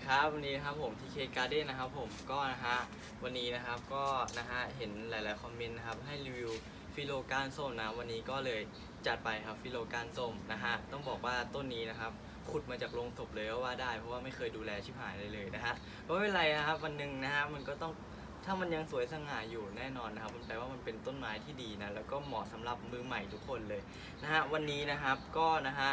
ีครับวันนี้นะครับผมทีเคการ์เด้นะครับผมก็นะฮะวันนี้นะครับก็นะฮะเห็นหลาย ๆ คอมเมนต์นะครับให้รีวิวฟิโลกานส้มนะวันนี้ก็เลยจัดไปครับฟิโลกานส้มนะฮะต้องบอกว่าต้นนี้นะครับขุดมาจากโรงศพเลยก็ว่าได้ เพราะว่าไม่เคยดูแลชิบหายเลยเลยนะฮะก็ไม่เป็นไรนะครับวันหนึ่งนะฮะมันก็ต้องถ้ามันยังสวยสง่าอยู่แน่นอนนะครับมันแปลว่ามันเป็นต้นไม้ที่ดีนะแล้วก็เหมาะสำหรับมือใหม่ทุกคนเลยนะฮะวันนี้นะครับก็นะฮะ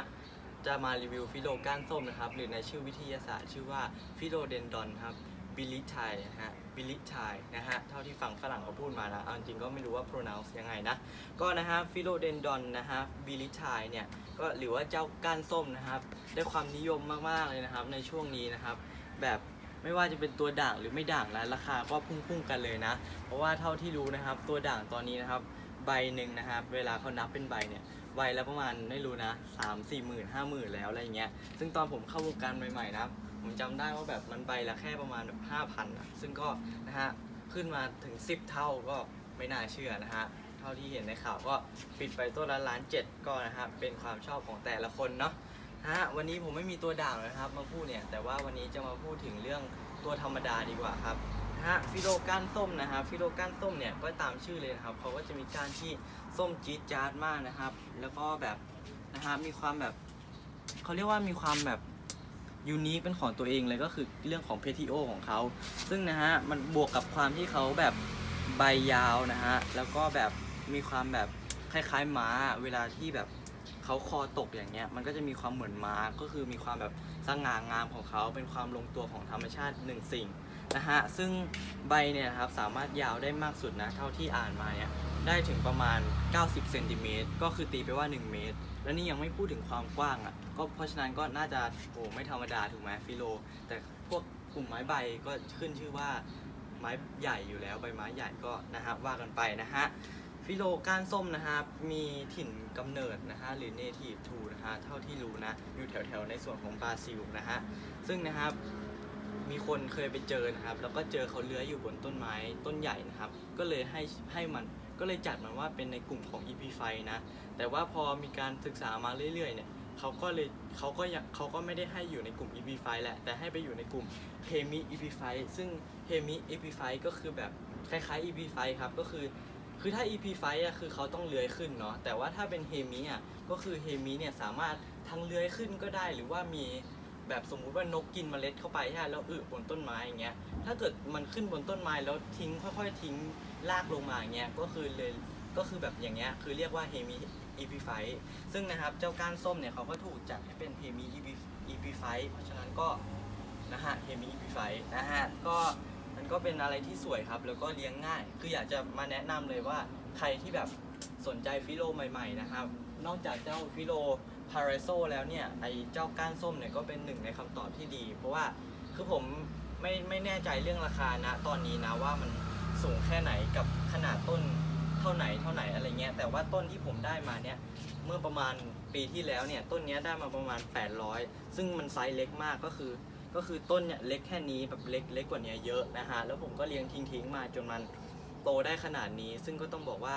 จะมารีวิวฟิโลก้านส้มนะครับ หรือในชื่อวิทยาศาสตร์ ชื่อว่าฟิโลเดนดอนครับบิลิไทนะฮะบิลิไทนะฮะ เท่าที่ฟังฝรั่งเขาพูดมานะเอาจริงก็ไม่รู้ว่า pronounce ยังไงนะ ก็นะฮะฟิโลเดนดอนนะฮะบิลิไทเนี่ย ก็หรือว่าเจ้าก้านส้มนะครับ ได้ความนิยมมาก ๆ เลยนะครับ ในช่วงนี้นะครับ แบบไม่ว่าจะเป็นตัวด่างหรือไม่ด่างนะราคาก็พุ่งๆกันเลยนะ เพราะว่าเท่าที่รู้นะครับ ตัวด่างตอนนี้นะครับ ใบหนึ่งนะครับ เวลาเขานับเป็นใบเนี่ย ใบละประมาณไม่รู้นะสามสี่หมื่นห้าหมื่นแล้วอะไรเงี้ยซึ่งตอนผมเข้าวงการใหม่ๆนะผมจำได้ว่าแบบมันใบละแค่ประมาณแบบห้าพันซึ่งก็นะฮะขึ้นมาถึง 10 เท่าก็ไม่น่าเชื่อนะฮะเท่าที่เห็นในข่าวก็ปิดไปตัวละล้านเจ็ดก็นะฮะเป็นความชอบของแต่ละคนเนาะฮะวันนี้ผมไม่มีตัวด่างเลยครับมาพูดเนี่ยแต่ว่าวันนี้จะมาพูดถึงเรื่องตัวธรรมดาดีกว่าครับฮะฟิโลก้านส้มนะครับฟิโลก้านส้มเนี่ยก็ตามชื่อเลยนะครับเขาก็จะมีก้านที่ ส้มจี๊ดจ๊าดมากนะครับ แล้วก็แบบนะฮะมีความแบบเขาเรียกว่ามีความแบบยูนิคเป็นของตัวเองเลยก็คือเรื่องของเพทิโอของเขา ซึ่งนะฮะมันบวกกับความที่เขาแบบใบยาวนะฮะแล้วก็แบบมีความแบบคล้ายๆม้าเวลาที่แบบเขาคอตกอย่างเงี้ยมันก็จะมีความเหมือนม้าก็คือมีความแบบสง่างามของเขาเป็นความลงตัวของธรรมชาติหนึ่งสิ่งนะฮะซึ่งใบเนี่ยครับสามารถยาวได้มากสุดนะเท่าที่อ่านมาเนี่ย ได้ถึงประมาณ 90เซนติเมตรก็คือตีไปว่า 1 เมตร แล้วนี่ยังไม่พูดถึงความกว้างอะ่ะก็เพราะฉะนั้นก็น่าจะโอ้ไม่ธรรมดาถูกไหมฟิโล แต่พวกกลุ่มไม้ใบก็ขึ้นชื่อว่าไม้ใหญ่อยู่แล้วใบไม้ใหญ่ก็นะฮะว่ากันไปนะฮะฟิโลก้านส้มนะครับมีถิ่นกำเนิดนะฮะหรือ native to นะฮะเท่าที่รู้นะอยู่แถวๆในส่วนของบราซิลนะฮะซึ่งนะครับมีคนเคยไปเจอนะครับ แล้วก็เจอเขาเลื้อยอยู่บนต้นไม้ต้นใหญ่นะครับ ก็เลยให้ให้มัน ก็เลยจัดมันว่าเป็นในกลุ่มของ EP ไฟนะ แต่ว่าพอมีการศึกษามาเรื่อยๆเนี่ยเขาก็เลยเขาก็ยังเขาก็ไม่ได้ให้อยู่ในกลุ่ม EP ไฟแหละ แต่ให้ไปอยู่ในกลุ่ม h e m i EP ไฟซึ่ง h e m i EP ไฟก็คือแบบคล้ายๆ EP ไฟครับ ก็คือ คือถ้า EP ไฟอะคือเขาต้องเลื้อยขึ้นเนาะ แต่ว่าถ้าเป็นเฮมิอะ ก็คือเฮมิเนี่ยสามารถทั้งเลื้อยขึ้นก็ได้หรือว่ามี แบบสมมุติว่านกกินเมล็ดเข้าไปใช่แล้วอึบนต้นไม้อย่างเงี้ยถ้าเกิดมันขึ้นบนต้นไม้แล้วทิ้งค่อย ๆ ทิ้งลากลงมาอย่างเงี้ยก็คือเลยก็คือแบบอย่างเงี้ยคือเรียกว่าเฮมิ EP ไฟซึ่งนะครับเจ้าก้านส้มเนี่ยเขาก็ถูกจัดให้เป็นเฮมิ EP EP ไฟเพราะฉะนั้นก็นะฮะเฮมิ EP ไฟนะฮะก็มันก็เป็นอะไรที่สวยครับ แล้วก็เลี้ยงง่าย คืออยากจะมาแนะนำเลยว่าใครที่แบบสนใจฟิโลใหม่ ๆ นะครับ นอกจากเจ้าฟิโล พาราโซแล้วเนี่ยไอเจ้าก้านส้มเนี่ยก็เป็นหนึ่งในคำตอบที่ดี เพราะว่าคือผมไม่ไม่แน่ใจเรื่องราคานะตอนนี้นะว่ามันสูงแค่ไหนกับขนาดต้นเท่าไหนเท่าไหนอะไรเงี้ยแต่ว่าต้นที่ผมได้มาเนี่ยเมื่อประมาณปีที่แล้วเนี่ยต้นเนี้ยได้มาประมาณ 800 ซึ่งมันไซส์เล็กมากก็คือ ก็คือต้นเนี่ยเล็กแค่นี้แบบเล็กเล็กกว่านี้เยอะนะฮะแล้วผมก็เลี้ยงทิ้งทิ้งๆมาจนมันโตได้ขนาดนี้ ซึ่งก็ต้องบอกว่า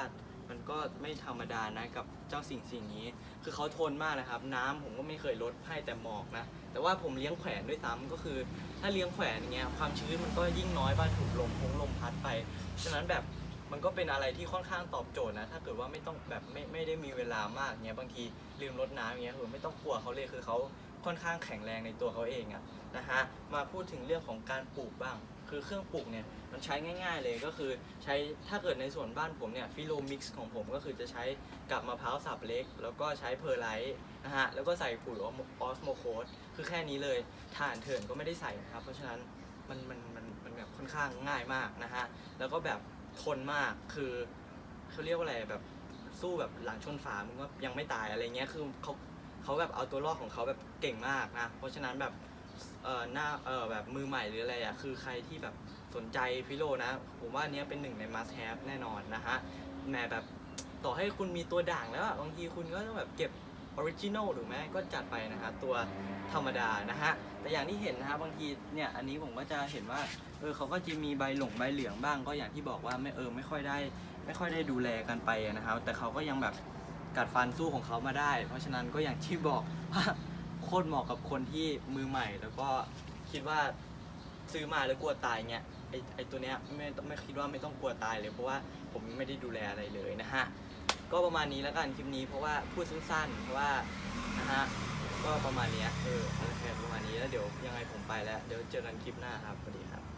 มันก็ไม่ธรรมดานะกับเจ้าสิ่งสิ่งนี้ คือเขาทนมากนะครับ น้ำผมก็ไม่เคยลดให้แต่หมอกนะ แต่ว่าผมเลี้ยงแขวนด้วยซ้ำก็คือ ถ้าเลี้ยงแขวนอย่างเงี้ยความชื้นมันก็ยิ่งน้อยบ้านถูกลมพงลมพัดไป ฉะนั้นแบบมันก็เป็นอะไรที่ค่อนข้างตอบโจทย์นะ ถ้าเกิดว่าไม่ต้องแบบไม่ไม่ได้มีเวลามากเงี้ยบางทีลืมรดน้ำอย่างเงี้ยคือไม่ต้องกลัวเขาเลยคือเขาค่อนข้างแข็งแรงในตัวเขาเองอะนะฮะมาพูดถึงเรื่องของการปลูกบ้าง คือเครื่องปลูกเนี่ยมันใช้ง่าย ๆเลยก็คือใช้ถ้าเกิดในส่วนบ้านผมเนี่ยฟิโลมิกซ์ของผมก็คือจะใช้กับมะพร้าวสับเล็ก แล้วก็ใช้เพอร์ไลท์นะฮะแล้วก็ใส่ปุ๋ยออสโมโคสคือแค่นี้เลยถ่านเถื่อนก็ไม่ได้ใส่นะครับ เพราะฉะนั้นมันมันมันมันแบบค่อนข้างง่ายมากนะฮะแล้วก็แบบทนมากคือเขาเรียกว่าอะไรแบบสู้แบบหลังชนฝามันก็ยังไม่ตายอะไรเงี้ยคือเขาเขาแบบเอาตัวรอดของเขาแบบเก่งมากนะเพราะฉะนั้นแบบ เอ่อหน้าเอ่อแบบมือใหม่หรืออะไรอะคือใครที่แบบสนใจฟิโลนะ ผมว่าอันเนี้ยเป็นหนึ่งใน must have แน่นอนนะฮะแหมแบบต่อให้คุณมีตัวด่างแล้วอะบางทีคุณก็ต้องแบบเก็บออริจินอลถูกไหมก็จัดไปนะฮะตัวธรรมดานะฮะแต่อย่างที่เห็นนะฮะบางทีเนี่ยอันนี้ผมก็จะเห็นว่าเออเขาก็จะมีใบหลงใบเหลืองบ้าง ก็อย่างที่บอกว่าไม่เออไม่ค่อยได้ ไม่ค่อยได้ดูแลกันไปนะครับแต่เขาก็ยังแบบกัดฟันสู้ของเขามาได้ เพราะฉะนั้นก็อย่างที่บอกว่า คตรเหมาะกับคนที่มือใหม่ แล้วก็คิดว่าซื้อมาแล้วกลัวตายเงี้ยไอไอตัวเนี้ยไม่ต้องไม่คิดว่าไม่ต้องกลัวตายเลย เพราะว่าผมไม่ได้ดูแลอะไรเลยนะฮะก็ประมาณนี้แล้วกันคลิปนี้เพราะว่าพูดสั้นๆเพราะว่านะฮะก็ประมาณเนี้ยเออโอเคประมาณนี้แล้วเดี๋ยวยังไงผมไปแล้ว เดี๋ยวเจอกันคลิปหน้าครับสวัสดีครับ